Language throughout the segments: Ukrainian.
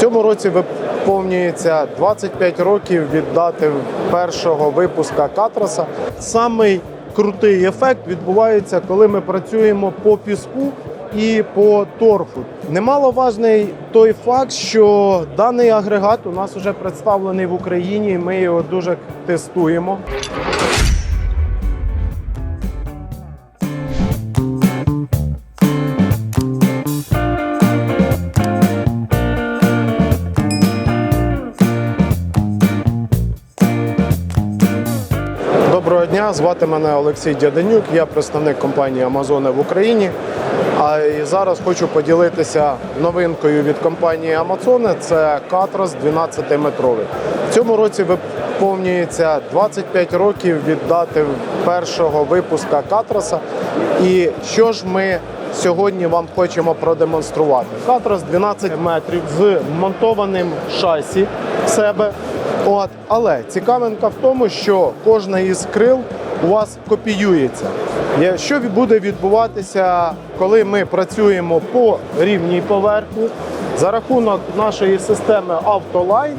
Цьому році виповнюється 25 років від дати першого випуска Катраса. Самий крутий ефект відбувається, коли ми працюємо по піску і по торфу. Немаловажний той факт, що даний агрегат у нас вже представлений в Україні. Ми його дуже тестуємо. Звати мене Олексій Дяденюк, я представник компанії Амазони в Україні. А і зараз хочу поділитися новинкою від компанії Амазони. Це Катрос 12-метровий. В цьому році виповнюється 25 років від дати першого випуска Катроса. І що ж ми сьогодні вам хочемо продемонструвати? Катрос 12 метрів з монтованим шасі в себе. От, але цікавинка в тому, що кожна із крил у вас копіюється. Що буде відбуватися, коли ми працюємо по рівній поверхні за рахунок нашої системи Автолайн?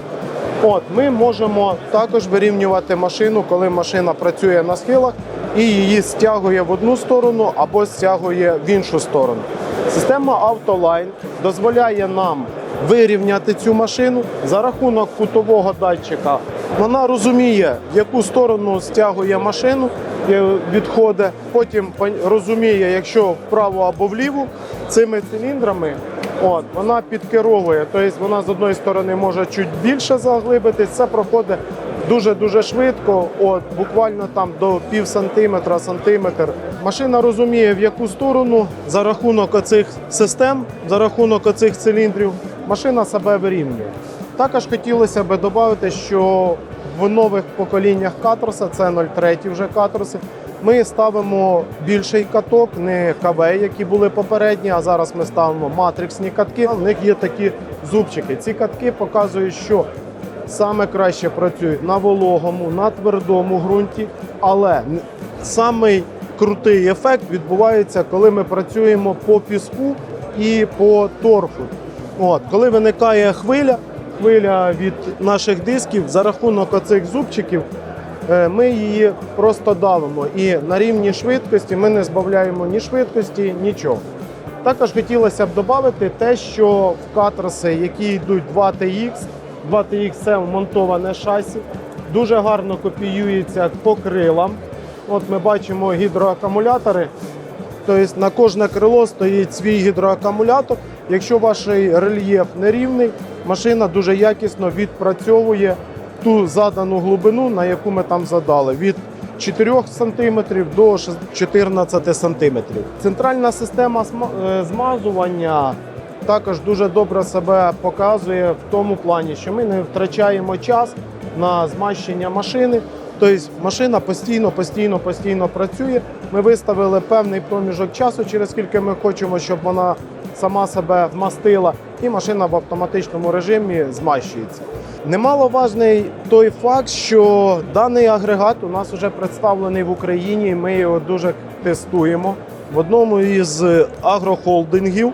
От ми можемо також вирівнювати машину, коли машина працює на схилах і її стягує в одну сторону або стягує в іншу сторону. Система Автолайн дозволяє нам вирівняти цю машину за рахунок кутового датчика. Вона розуміє, в яку сторону стягує машину, е, відходить. Потім розуміє, якщо вправо або вліву цими циліндрами. От, вона підкеровує, тобто вона з одної сторони може чуть більше заглибитись, це проходить дуже-дуже швидко, от, буквально там до пів сантиметра, сантиметр. Машина розуміє, в яку сторону за рахунок оцих систем, за рахунок оцих циліндрів, машина себе вирівнює. Також хотілося б додати, що в нових поколіннях катроса, це 03 вже катроси, ми ставимо більший каток, не КВ, які були попередні, а зараз ми ставимо матриксні катки. У них є такі зубчики. Ці катки показують, що саме краще працюють на вологому, на твердому ґрунті, але самий крутий ефект відбувається, коли ми працюємо по піску і по торфу. От, коли виникає хвиля, хвиля від наших дисків за рахунок оцих зубчиків, е, ми її просто давимо. І на рівні швидкості ми не збавляємо ні швидкості, нічого. Також хотілося б додати те, що в катроси, які йдуть 2TX, 2TX це вмонтоване шасі, дуже гарно копіюється по крилам. От ми бачимо гідроакумулятори. Тобто на кожне крило стоїть свій гідроакумулятор. Якщо ваш рельєф нерівний, машина дуже якісно відпрацьовує ту задану глибину, на яку ми там задали. Від 4 см до 14 см. Центральна система е, змазування також дуже добре себе показує в тому плані, що ми не втрачаємо час на змащення машини. Тобто машина постійно, постійно, постійно працює. Ми виставили певний проміжок часу, через скільки ми хочемо, щоб вона сама себе вмастила, і машина в автоматичному режимі змащується. Немаловажний той факт, що даний агрегат у нас вже представлений в Україні. Ми його дуже тестуємо в одному із агрохолдингів.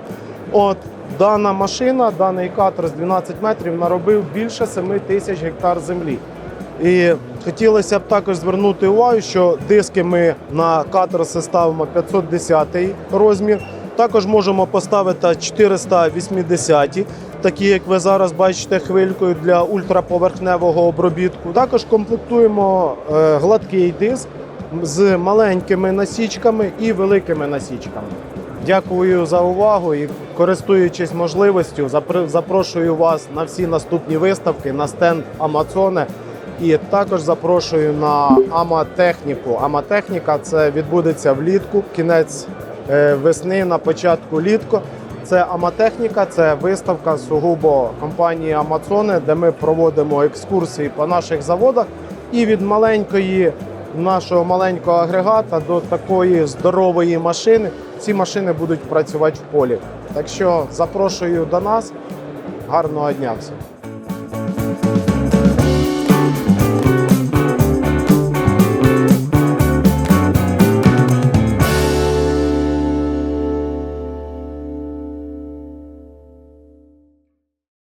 От дана машина, даний катер з 12 метрів наробив більше 7 тисяч гектар землі. І хотілося б також звернути увагу, що диски ми на катерси ставимо 510 розмір. Також можемо поставити 480, такі як ви зараз бачите, хвилькою для ультраповерхневого обробітку. Також комплектуємо е, гладкий диск з маленькими насічками і великими насічками. Дякую за увагу і користуючись можливістю, запрошую вас на всі наступні виставки на стенд Амазоне. І також запрошую на Аматехніку. Аматехніка це відбудеться влітку, кінець е, весни на початку літку. Це Аматехніка, це виставка сугубо компанії Амазони, де ми проводимо екскурсії по наших заводах. І від маленької нашого маленького агрегата до такої здорової машини ці машини будуть працювати в полі. Так що запрошую до нас. Гарного дня всім.